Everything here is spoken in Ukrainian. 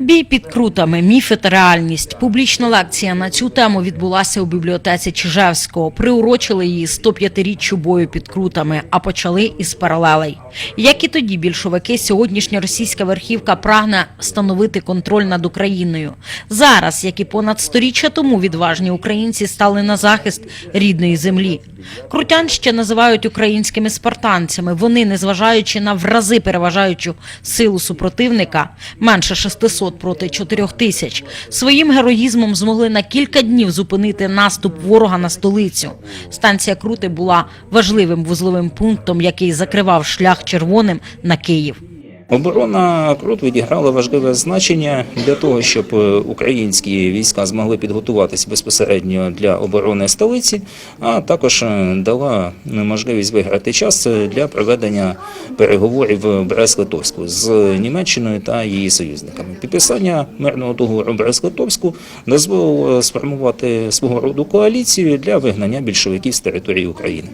Бій під крутами, міфи та реальність. Публічна лекція на цю тему відбулася у бібліотеці Чижевського. Приурочили її 105-річчю бою під крутами, а почали із паралелей. Як і тоді більшовики, сьогоднішня російська верхівка прагне встановити контроль над Україною. Зараз, як і понад сторіччя тому, відважні українці стали на захист рідної землі. Крутян ще називають українськими спартанцями. Вони, незважаючи на в рази переважаючу силу супротивника, менше 600 проти 4 тисяч, своїм героїзмом змогли на кілька днів зупинити наступ ворога на столицю. Станція Крути була важливим вузловим пунктом, який закривав шлях червоним на Київ. Оборона Крут відіграла важливе значення для того, щоб е, українські війська змогли підготуватись безпосередньо для оборони столиці, а також е, дала можливість виграти час е, для проведення переговорів Брест-Литовську з Німеччиною та її союзниками. Підписання мирного договору Брест-Литовську дозволило сформувати свого роду коаліцію для вигнання більшовиків з території України.